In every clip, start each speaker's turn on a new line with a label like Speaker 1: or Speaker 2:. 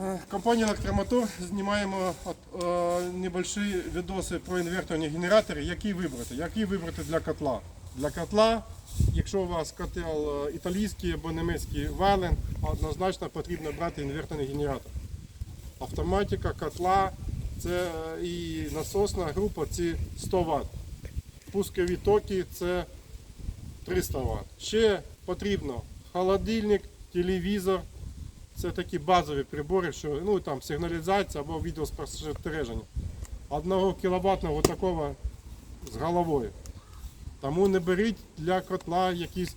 Speaker 1: Е, Компанія Електромотор знімаємо е, небольші відоси про інверторні генератори, які вибрати. Які вибрати для котла. Для котла, якщо у вас котел е, італійський або німецький вален, однозначно потрібно брати інверторний генератор. Автоматика, котла це і насосна група це 100 Вт. Пускові токи це 300 Вт. Ще потрібно холодильник, телевізор. Це такі базові прибори, що ну там сигналізація або відеоспостереження. Одного кіловатного такого з головою. Тому не беріть для котла якісь,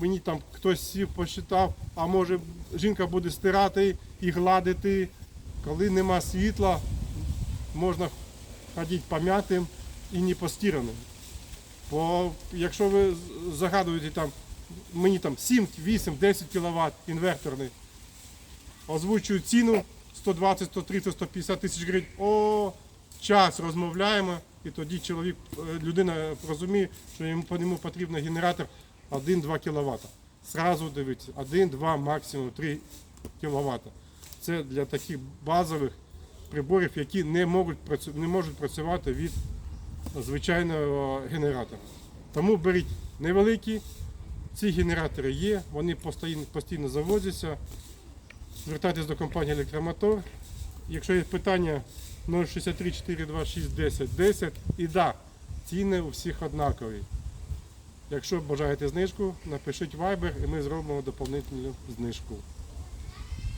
Speaker 1: мені там хтось сів посчитав, а може жінка буде стирати і гладити. Коли нема світла, можна ходити пом'ятим і не постираним. Бо якщо ви загадуєте там, мені там 7, 8, 10 кВт інверторний, озвучую ціну 120, 130, 150 тисяч гривень. О, час розмовляємо, і тоді чоловік, е, людина розуміє, що йому по ньому потрібен генератор 1-2 кВт. Сразу дивіться, 1, 2, максимум 3 кВт. Це для таких базових приборів, які не можуть, не можуть працювати від звичайного генератора. Тому беріть невеликі, ці генератори є, вони постійно завозяться. Звертайтесь до компанії Електромотор. Якщо є питання 063 426 10 10 і да, ціни у всіх однакові. Якщо бажаєте знижку, напишіть Viber і ми зробимо доповнительну знижку.